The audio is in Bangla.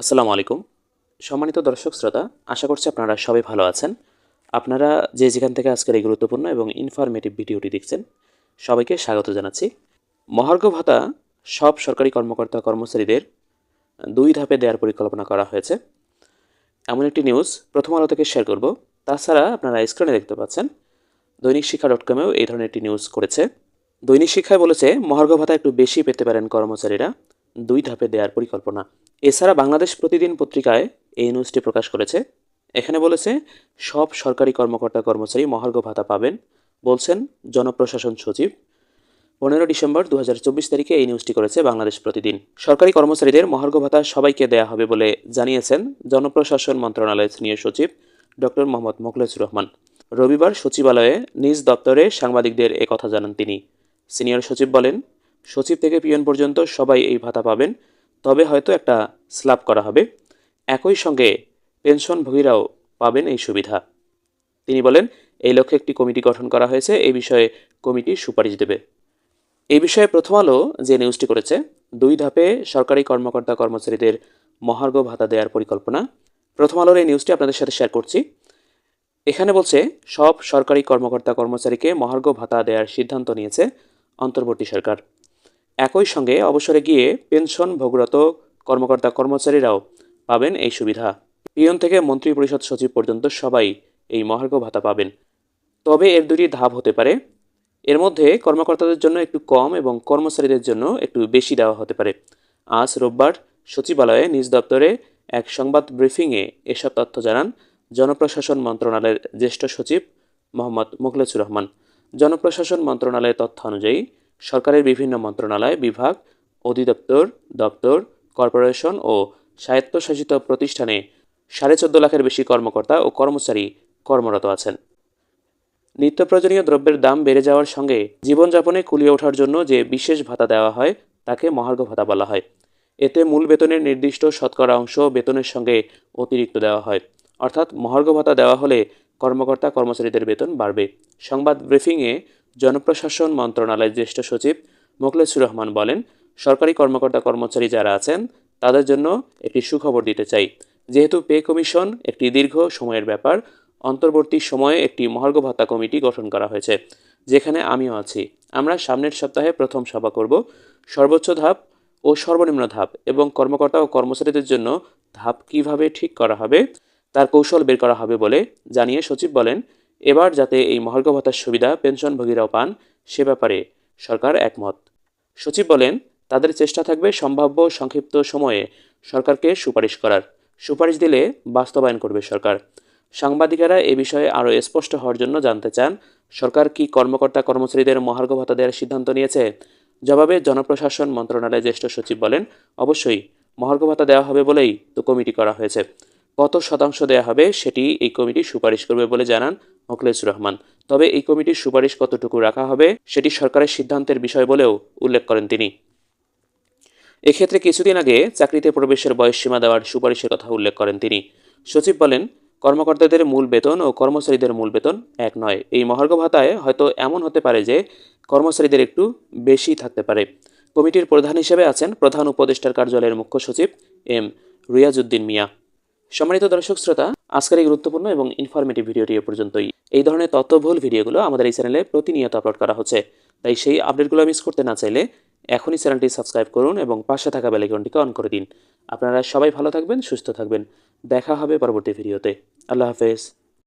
আসসালামু আলাইকুম। সম্মানিত দর্শক, শ্রোতা, আশা করছি আপনারা সবাই ভালো আছেন। আপনারা যে যেখান থেকে আজকের এই গুরুত্বপূর্ণ এবং ইনফরমেটিভ ভিডিওটি দেখছেন, সবাইকে স্বাগত জানাচ্ছি। মহার্ঘ ভাতা, সব সরকারি কর্মকর্তা, কর্মচারীদের দুই ধাপে দেওয়ার পরিকল্পনা করা হয়েছে। এমন একটি নিউজ প্রথম আলো থেকে শেয়ার করব। তাছাড়া আপনারা স্ক্রিনে দেখতে পাচ্ছেন, দৈনিক শিক্ষা ডট কমেও এই ধরনের একটি নিউজ করেছে। দৈনিক শিক্ষায় বলেছে, মহার্ঘ ভাতা একটু বেশি পেতে পারেন কর্মচারীরা। দুই ধাপে দেওয়ার পরিকল্পনা। এছাড়া বাংলাদেশ প্রতিদিন পত্রিকায় এই নিউজটি প্রকাশ করেছে। এখানে বলেছে, সব সরকারি কর্মকর্তা কর্মচারী মহার্ঘ ভাতা পাবেন, বলছেন জনপ্রশাসন সচিব। পনেরো ডিসেম্বর দু হাজার চব্বিশ তারিখে এই নিউজটি করেছে বাংলাদেশ প্রতিদিন। সরকারি কর্মচারীদের মহার্ঘ ভাতা সবাইকে দেয়া হবে বলে জানিয়েছেন জনপ্রশাসন মন্ত্রণালয়ের সিনিয়র সচিব ডক্টর মোহাম্মদ মোখলেসুর রহমান। রবিবার সচিবালয়ে নিজ দপ্তরে সাংবাদিকদের এ কথা জানান তিনি। সিনিয়র সচিব বলেন সচিব থেকে পিয়ন পর্যন্ত সবাই এই ভাতা পাবেন। তবে হয়তো একটা স্ল্যাব করা হবে। একই সঙ্গে পেনশনভোগীরাও পাবেন এই সুবিধা। তিনি বলেন, এই লক্ষ্যে একটি কমিটি গঠন করা হয়েছে। এই বিষয়ে কমিটি সুপারিশ দেবে। এই বিষয়ে প্রথম আলো যে নিউজটি করেছে, দুই ধাপে সরকারি কর্মকর্তা কর্মচারীদের মহার্ঘ ভাতা দেওয়ার পরিকল্পনা। প্রথম আলোর এই নিউজটি আপনাদের সাথে শেয়ার করছি। এখানে বলছে, সব সরকারি কর্মকর্তা কর্মচারীকে মহার্ঘ ভাতা দেওয়ার সিদ্ধান্ত নিয়েছে অন্তর্বর্তী সরকার। একই সঙ্গে অবসরে গিয়ে পেনশন ভোগরত কর্মকর্তা কর্মচারীরাও পাবেন এই সুবিধা। পিয়ন থেকে মন্ত্রী পরিষদ সচিব পর্যন্ত সবাই এই মহার্ঘ ভাতা পাবেন। তবে এর দুটি ধাপ হতে পারে। এর মধ্যে কর্মকর্তাদের জন্য একটু কম এবং কর্মচারীদের জন্য একটু বেশি দেওয়া হতে পারে। আজ রোববার সচিবালয়ে নিজ দপ্তরে এক সংবাদ ব্রিফিংয়ে এসব তথ্য জানান জনপ্রশাসন মন্ত্রণালয়ের জ্যেষ্ঠ সচিব মোহাম্মদ মুখলেসুর রহমান। জনপ্রশাসন মন্ত্রণালয়ের তথ্য অনুযায়ী সরকারের বিভিন্ন মন্ত্রণালয়, বিভাগ, অধিদপ্তর, দপ্তর, কর্পোরেশন ও স্বায়ত্তশাসিত প্রতিষ্ঠানে সাড়ে চোদ্দ লাখের বেশি কর্মকর্তা ও কর্মচারী কর্মরত আছেন। নিত্য প্রয়োজনীয় দ্রব্যের দাম বেড়ে যাওয়ার সঙ্গে জীবনযাপনে কুলিয়ে ওঠার জন্য যে বিশেষ ভাতা দেওয়া হয়, তাকে মহার্ঘ ভাতা বলা হয়। এতে মূল বেতনের নির্দিষ্ট শতকরা অংশ বেতনের সঙ্গে অতিরিক্ত দেওয়া হয়। অর্থাৎ মহার্ঘ ভাতা দেওয়া হলে কর্মকর্তা কর্মচারীদের বেতন বাড়বে। সংবাদ ব্রিফিংয়ে জনপ্রশাসন মন্ত্রণালয়ের জ্যেষ্ঠ সচিব মোখলেসুর রহমান বলেন, সরকারি কর্মকর্তা কর্মচারী যারা আছেন, তাদের জন্য একটি সুখবর দিতে চাই। যেহেতু পে কমিশন একটি দীর্ঘ সময়ের ব্যাপার, অন্তর্বর্তী সময়ে একটি মহার্ঘ ভাতা কমিটি গঠন করা হয়েছে, যেখানে আমিও আছি। আমরা সামনের সপ্তাহে প্রথম সভা করব। সর্বোচ্চ ধাপ ও সর্বনিম্ন ধাপ এবং কর্মকর্তা ও কর্মচারীদের জন্য ধাপ কীভাবে ঠিক করা হবে, তার কৌশল বের করা হবে বলে জানিয়ে সচিব বলেন এবার যাতে এই মহার্ঘ ভাতার সুবিধা পেনশনভোগীরাও পান, সে ব্যাপারে সরকার একমত। সচিব বলেন, তাদের চেষ্টা থাকবে সম্ভাব্য সংক্ষিপ্ত সময়ে সরকারকে সুপারিশ করার। সুপারিশ দিলে বাস্তবায়ন করবে সরকার। সাংবাদিকেরা এ বিষয়ে আরও স্পষ্ট হওয়ার জন্য জানতে চান, সরকার কি কর্মকর্তা কর্মচারীদের মহার্ঘ ভাতা দেওয়ার সিদ্ধান্ত নিয়েছে? জবাবে জনপ্রশাসন মন্ত্রণালয়ের জ্যেষ্ঠ সচিব বলেন, অবশ্যই মহার্ঘ ভাতা দেওয়া হবে বলেই তো কমিটি করা হয়েছে। কত শতাংশ দেওয়া হবে সেটি এই কমিটি সুপারিশ করবে বলে জানান মোখলেসুর রহমান। তবে এই কমিটির সুপারিশ কতটুকু রাখা হবে, সেটি সরকারের সিদ্ধান্তের বিষয় বলেও উল্লেখ করেন তিনি। এক্ষেত্রে কিছুদিন আগে চাকরিতে প্রবেশের বয়সসীমা দেওয়ার সুপারিশের কথা উল্লেখ করেন তিনি। সচিব বলেন, কর্মকর্তাদের মূল বেতন ও কর্মচারীদের মূল বেতন এক নয়। এই মহার্ঘ ভাতায় হয়তো এমন হতে পারে যে কর্মচারীদের একটু বেশি থাকতে পারে। কমিটির প্রধান হিসেবে আছেন প্রধান উপদেষ্টার কার্যালয়ের মুখ্য সচিব এম রিয়াজউদ্দিন মিয়া। সম্মানিত দর্শক শ্রোতা, আজকের এই গুরুত্বপূর্ণ এবং ইনফরমেটিভ ভিডিওটি এ পর্যন্তই। এই ধরনের তথ্যবহুল ভিডিওগুলো আমাদের এই চ্যানেলে প্রতিনিয়ত আপলোড করা হচ্ছে। তাই সেই আপডেটগুলো মিস করতে না চাইলে এখনই চ্যানেলটি সাবস্ক্রাইব করুন এবং পাশে থাকা বেলাইকনটিকে অন করে দিন। আপনারা সবাই ভালো থাকবেন, সুস্থ থাকবেন। দেখা হবে পরবর্তী ভিডিওতে। আল্লাহ হাফেজ।